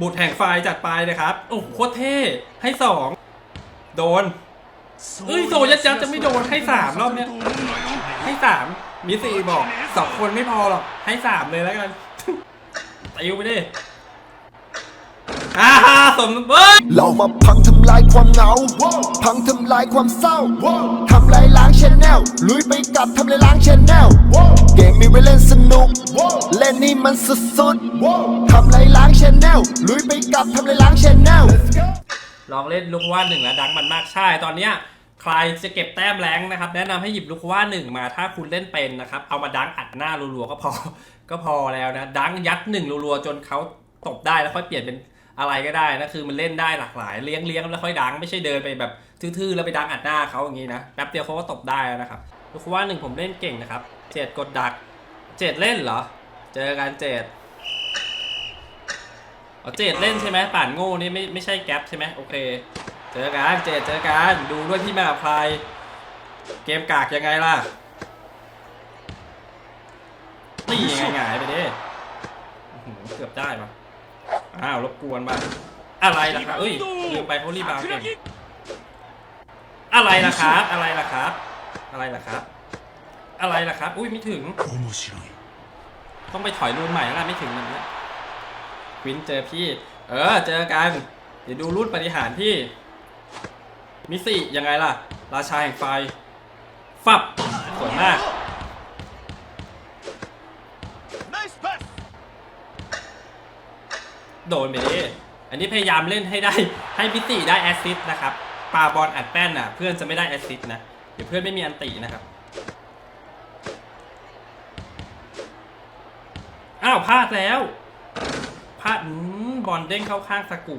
บุตรแห่งไฟจัดไปนะครับ โอ้โหโคตรเท่ให้สองโดนเอ้ยโซยัดยัดจะไม่โดนให้สามรอบเนี้ยให้สามมิสี่บอกสองคนไม่พอหรอกให้สามเลยแล้วกันติวไปดิอ่าสมเบ้ยเรามาพังทำลายความเหงา พังทำลายความเศร้า ทำลายล้างชแนลลุยไปกับทำลายล้างชแนลเกมมีไว้เล่นสนุก เล่นนี่มันสุดๆทำลายล้าง ชแนลลุยไปกับทำลายล้างชแนลลองเล่นลูกว่าหนึ่งแล้วดังมันมากใช่ตอนเนี้ยใครจะเก็บแต้มแรงนะครับ แนะนำให้หยิบลูกว่าหนึ่งมาถ้าคุณเล่นเป็นนะครับ เอามาดังอัดหน้ารัวๆก็พอก็พอแล้วนะ ดังยัดหนึ่งรัวๆจนเขาตบได้แล้วค่อยเปลี่ยนเป็นอะไรก็ได้นะคือมันเล่นได้หลากหลายเลี้ยงเลี้ยงแล้วค่อยดังไม่ใช่เดินไปแบบทื่อๆแล้วไปดังอัดหน้าเขาอย่างนี้นะแป๊บเดียวเขาก็ตบได้แล้วนะครับลูกว่าหนึ่งผมเล่นเก่งนะครับเจ็ดกดดักเจ็ดเล่นเหรอ เจอกันเจ็ด เอาจดเล่นใช่ไหมป่านโง่นี่ไม่ไม่ใช่แก๊ปใช่ไหมโอเค เจอกันเจดเจอกันดูด้วยที่มาพายเกมกากยังไงล่ะนี่ยังไงายไปดิเกือบได้มาอ้าวรบกวนมาอะไรล่ะครับเอ้ยลืมไปเขารีบาวเกมอะไรล่ะครับ อะไรล่ะครับ อะไรล่ะครับ อะไรล่ะครับ อุ้ยไม่ถึง ต้องไปถอยรูนใหม่แล้วไม่ถึงนั่นแหละ วินเจอพี่ เออ เจอกัน เดี๋ยวดูรุ่นปฏิหารพี่ มิสิยังไงล่ะ ราชาแห่งไฟ ฟับ สวยมาก โดนไปดิอันนี้พยายามเล่นให้ได้ ให้มิสิได้แอสซิสต์นะครับ ปาบอลอัดแป้นน่ะ เพื่อนจะไม่ได้แอสซิสต์นะ เดี๋ยวเพื่อนไม่มีอันตินะครับ อ้าวพลาดแล้ว บอลเด้งเข้าข้างสกู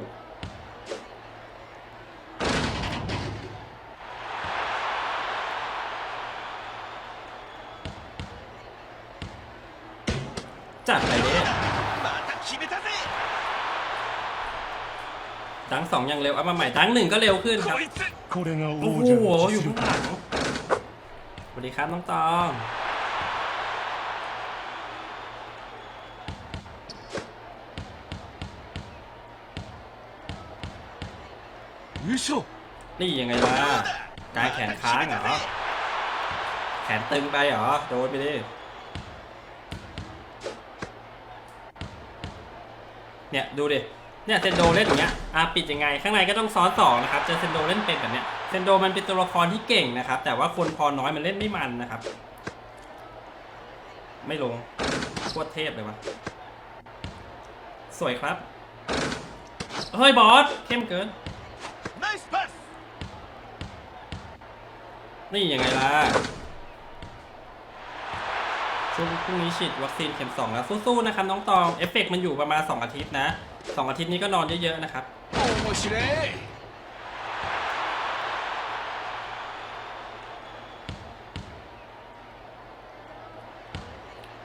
จัดไปเลยดังสองยังเร็ว เอามาใหม่ดังหนึ่งก็เร็วขึ้นครับ โอ้โห อยู่ข้างหลังสวัสดีครับ น้องตอง นี่ยังไงล่ะกายแขนค้างเหรอ แขนตึงไปเหรอ โดนไปดิ เนี่ยดูดิ เนี่ยเซนโดเล่นอย่างเงี้ยอะปิดยังไง ข้างในก็ต้องซ้อนสองนะครับเจอเซนโดเล่นเป็นแบบเนี้ย เซนโดมันเป็นตัวละครที่เก่งนะครับ แต่ว่าคนพอน้อยมันเล่นไม่มันนะครับ ไม่ลงโคตรเทพเลยวะสวยครับ เฮ้ยบอสเข้มเกิน นี่ยังไงล่ะ ช่วงพรุ่งนี้ฉีดวัคซีนเข็มสองแล้วสู้ๆนะครับน้องตอง เอฟเฟกต์มันอยู่ประมาณ 2 อาทิตย์นะสองอาทิตย์นี้ก็นอนเยอะๆนะครับ 面白い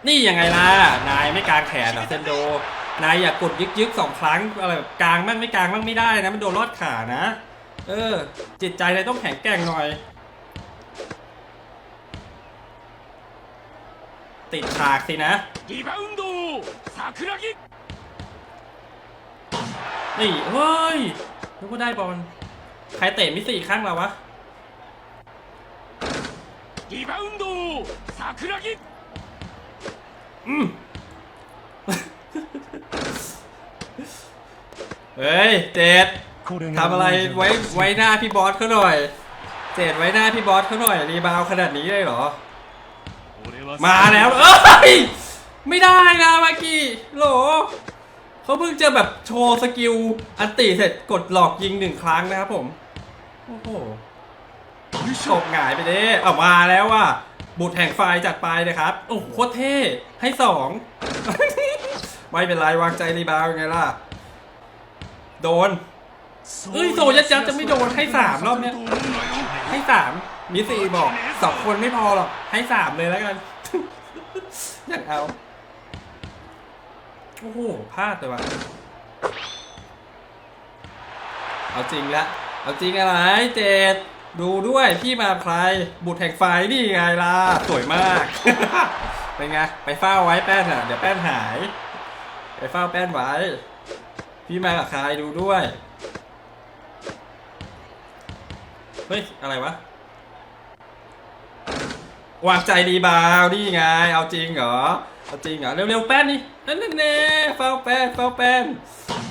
นี่ยังไงล่ะ นายไม่กางแขนเหรอเซนโด นายอย่ากดยึกยึกสองครั้งอะไรแบบกลางมั่งไม่กลางมั่งไม่ได้นะมันโดนลอดขานะ เออ จิตใจนายต้องแข็งแกร่งหน่อย ติดฉากสินะนี่เฮ้ยนึกว่าได้บอลใครเตะมิสี่ข้างเราวะรีบาวด์ซากุระกิอืม เฮ้ยเจดทำอะไรไว้ไว้หน้าพี่บอสเขาหน่อย เจดไว้หน้าพี่บอสเขาหน่อยรีบาวขนาดนี้เลยเหรอ มาแล้วเอ้ยไม่ได้นะเมื่อกี้โหลเขาเพิ่งจะแบบโชว์สกิลอันติเสร็จกดหลอกยิงหนึ่งครั้งนะครับผม โอ้โหตกหงายไปเด้เอามาแล้วว่ะบุตรแห่งไฟจัดไปนะครับ โอ้โหโคตรเท่ให้สอง ไม่เป็นไรวางใจรีบาวยังไงล่ะ โดน เอ้ยโซยัดยัดจะไม่โดนให้สามรอบเนี้ย ให้สามมิสี่บอกสองคนไม่พอหรอกให้สามเลยแล้วกัน อยากเอา โอ้โหพลาดเลยว่ะเอาจริงละเอาจริงอะไรเจดดูด้วยพี่มาใคร บุตรแห่งไฟนี่ไงล่ะ สวยมาก เป็นไง ไปเฝ้าไว้แป้นอะ เดี๋ยวแป้นหาย ไปเฝ้าแป้นไว้พพี่มากับใครดูด้วย เฮ้ย อะไรวะวางใจดีบาวนี่ไง เอาจริงเหรอ เอาจริงเหรอ เร็วๆแป้นนี่นั่นแน่เฝ้าแป้นเฝ้าแป้น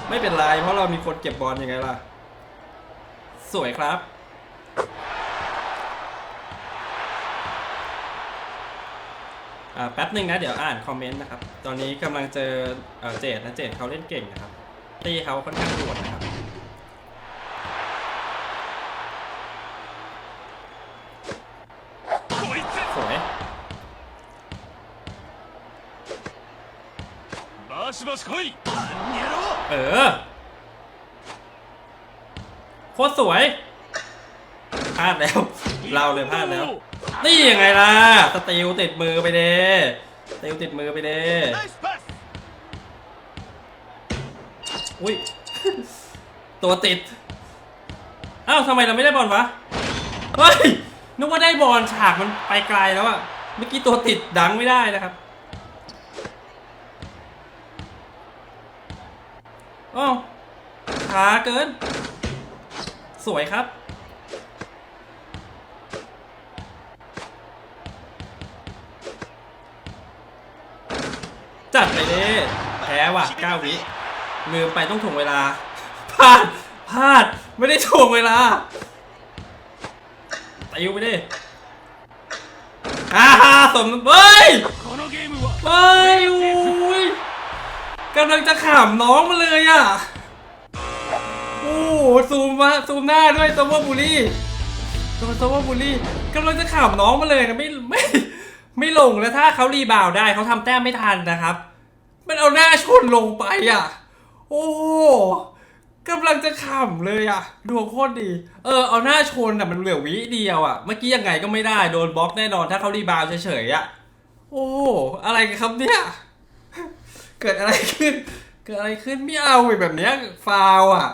ไม่เป็นไร เพราะเรามีคนเก็บบอลยังไงล่ะ สวยครับ อ่า แป๊บหนึ่งนะเดี๋ยวอ่านคอมเมนต์นะครับ ตอนนี้กำลังเจอเจดนะเจดเขาเล่นเก่งนะครับ ตีเขาค่อนข้างโหดนะครับสวยเออ โคตรสวยพลาดแล้ว เราเลยพลาดแล้ว นี่ยังไงล่ะ สติลติดมือไปเด้สติลติดมือไปเด้อุ้ย ตัวติด อ้าวทำไมเราไม่ได้บอลวะ เฮ้ย นึกว่าได้บอลฉากมันไปไกลแล้วอะเมื่อกี้ตัวติดดังไม่ได้นะครับอ้าวช้าเกิน สวยครับ แพ้ว่ะเก้าวิลืมไปต้องถ่วงเวลา พลาด พลาด ไม่ได้ถ่วงเวลาติวไปดิอ่ฮ่าสมเฮ้ยเฮ้ยอุ้ยกำลังจะขำน้องมาเลยอะ โอ้ซูมมาซูมหน้าด้วยซัวว่าบุลี่ตัวตัวว่าบุลี่กำลังจะขำน้องมาเลยนะไม่ไม่ไม่ลงแล้วถ้าเขารีบาวได้เขาทำแต้มไม่ทันนะครับ มันเอาหน้าชนลงไปอะ โอ้กำลังจะขำเลยอะ ดวงโคตรดี เออ เอาหน้าชนอะ มันเหลือวิเดียวอะ เมื่อกี้ยังไงก็ไม่ได้ โดนบล็อกแน่นอน ถ้าเขารีบาวเฉยๆอะ โอ้ อะไรกันครับเนี่ย เกิดอะไรขึ้น เกิดอะไรขึ้นไม่เอาแบบเนี้ย ฟาวอะ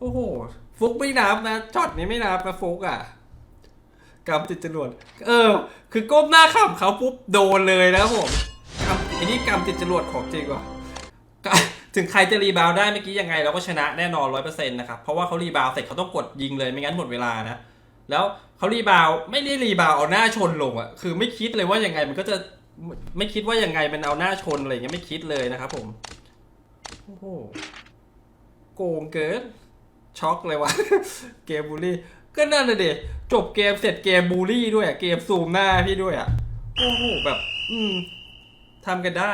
โอ้โห ฟุกไม่นับนะช็อตนี้ไม่นับนะฟุกอะกำติดจรวด เออ คือก้มหน้าขำเขาปุ๊บโดนเลยนะครับผม อ้นี่กำติดจรวดของจริงว่ะถึงใครจะรีบาวได้เมื่อกี้ยังไงเราก็ชนะแน่นอนร้อยเปอร์เซ็นต์นะครับ เพราะว่าเขารีบาวเสร็จเขาต้องกดยิงเลยไม่งั้นหมดเวลานะ แล้วเขารีบาวไม่ได้รีบาวเอาหน้าชนลงอะคือไม่คิดเลยว่ายังไงมันก็จะไม่คิดว่ายังไงมันเอาหน้าชนอะไรเงี้ยไม่คิดเลยนะครับผมโอ้โหโกงเกินช็อกเลยวะเกมบูลลี่ ก็นั่นเลยเดจบเกมเสร็จเกมบูลลี่ด้วยอะเกมซูมหน้าพี่ด้วยอะโอ้โหแบบ อืม ทำกันได้